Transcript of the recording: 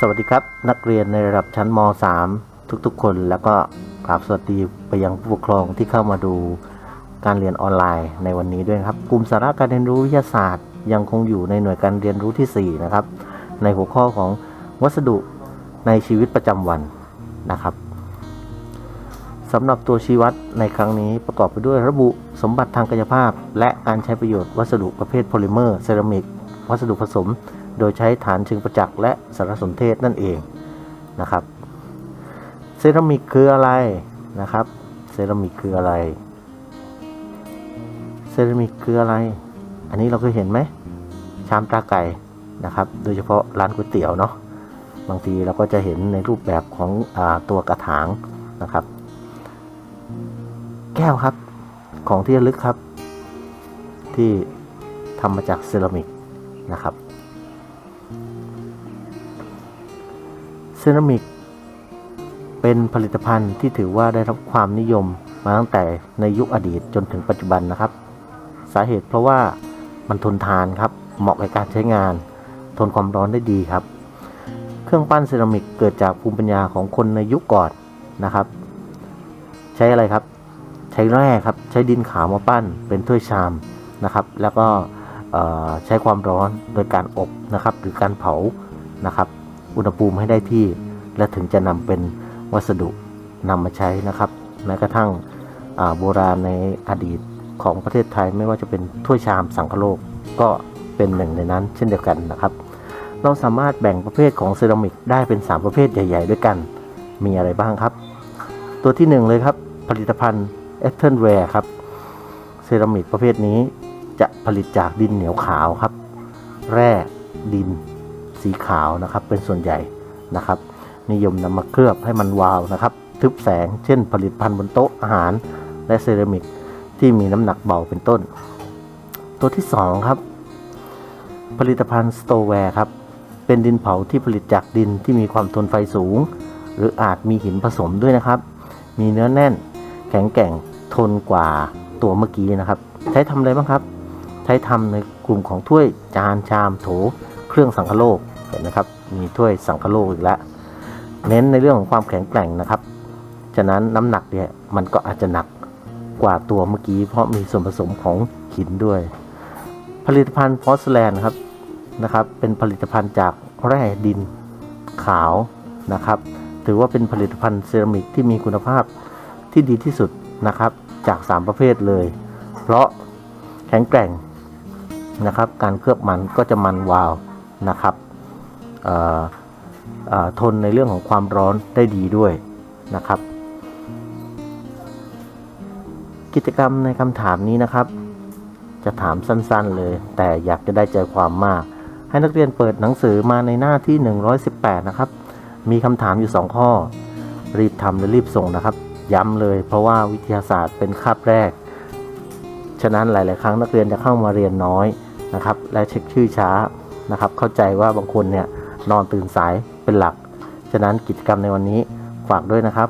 สวัสดีครับ นักเรียนในระดับชั้นม .3 ทุกๆ คน แล้วก็กราบสวัสดีไปยังผู้ปกครองที่เข้ามาดูการเรียนออนไลน์ในวันนี้ด้วยครับกลุ่มสาระการเรียนรู้วิทยาศาสตร์ ยังคงอยู่ในหน่วยการเรียนรู้ที่ 4 นะครับ ในหัวข้อของวัสดุในชีวิตประจำวันนะครับสำหรับตัวชี้วัดในครั้งนี้ประกอบไปด้วยระบุสมบัติทางกายภาพ และการใช้ประโยชน์วัสดุประเภทโพลิเมอร์เซรามิกวัสดุผสม โดยใช้ฐานเชิงประจักษ์และสารสนเทศนั่นเองนะครับ เซรามิกคืออะไรนะครับ เซรามิกคืออะไร เซรามิกคืออะไร อันนี้เราเคยเห็นไหม ชามตาไก่นะครับ โดยเฉพาะร้านก๋วยเตี๋ยวเนาะ บางทีเราก็จะเห็นในรูปแบบของอตัวกระถางนะครับ แก้วครับ ของที่ระลึกครับ ที่ทำมาจากเซรามิกนะครับ ซรามิกเป็นผลิตภัณฑ์ที่ถือว่าได้รับความนิยมมาตั้งแต่ในยุคอดีตจนถึงปัจจุบันนะครับ สาเหตุเพราะว่ามันทนทานครับ เหมาะกับการใช้งาน ทนความร้อนได้ดีครับ เครื่องปั้นเซรามิกเกิดจากภูมิปัญญาของคนในยุคก่อนนะครับ ใช้อะไรครับ ใช้แร่ครับ ใช้ดินขาวมาปั้นเป็นถ้วยชามนะครับ แล้วก็ใช้ความร้อนโดยการอบนะครับ หรือการเผานะครับ อุณหภูมิให้ได้ที่ และถึงจะนำเป็นวัสดุนำมาใช้นะครับแม้กระทั่งโบราณในอดีตของประเทศไทยไม่ว่าจะเป็นถ้วยชามสังคโลกก็เป็นหนึ่งในนั้น เช่นเดียวกันนะครับ เราสามารถแบ่งประเภทของเซรามิกได้เป็น 3 ประเภทใหญ่ ๆ ด้วยกัน มีอะไรบ้างครับ ตัวที่ 1 เลยครับ ผลิตภัณฑ์ e t h e r w a r e ครับเซรามิกประเภทนี้จะผลิตจากดินเหนียวขาวครับ แร่ดิน สีขาวนะครับ เป็นส่วนใหญ่นะครับ นิยมนำมาเคลือบให้มันวาวนะครับ ทึบแสง เช่น ผลิตภัณฑ์บนโต๊ะอาหาร และเซรามิกที่มีน้ำหนักเบาเป็นต้น ตัวที่ 2 ครับ ผลิตภัณฑ์สโตแวร์ครับ เป็นดินเผาที่ผลิตจากดินที่มีความทนไฟสูง หรืออาจมีหินผสมด้วยนะครับ มีเนื้อแน่น แข็งแกร่งทนกว่าตัวเมื่อกี้นะครับ ใช้ทำอะไรบ้างครับ ใช้ทำในกลุ่มของถ้วยจานชามโถ เครื่องสังคโลก เห็นนะครับ มีถ้วยสังคโลกอีกแล้ว เน้นในเรื่องของความแข็งแกร่งนะครับ ฉะนั้นน้ำหนักเนี่ยมันก็อาจจะหนักกว่าตัวเมื่อกี้ เพราะมีส่วนผสมของหินด้วย ผลิตภัณฑ์ฟอสแลนครับนะครับ เป็นผลิตภัณฑ์จากแร่ดินขาวนะครับ ถือว่าเป็นผลิตภัณฑ์เซรามิกที่มีคุณภาพที่ดีที่สุดนะครับ จาก 3 ประเภทเลย เพราะแข็งแกร่งนะครับ การเคลือบมันก็จะมันวาวนะครับ ทนในเรื่องของความร้อนได้ดีด้วยนะครับ กิจกรรมในคำถามนี้นะครับ จะถามสั้นๆเลย แต่อยากจะได้ใจความมาก ให้นักเรียนเปิดหนังสือมาในหน้าที่ 118 นะครับ มีคำถามอยู่ 2 ข้อ รีบทำและรีบส่งนะครับ ย้ำเลยเพราะว่าวิทยาศาสตร์เป็นคาบแรก ฉะนั้นหลาย ๆ ครั้งนักเรียนจะเข้ามาเรียนน้อยนะครับ และเช็คชื่อช้านะครับ เข้าใจว่าบางคนเนี่ย นอนตื่นสายเป็นหลัก ฉะนั้นกิจกรรมในวันนี้ฝากด้วยนะครับ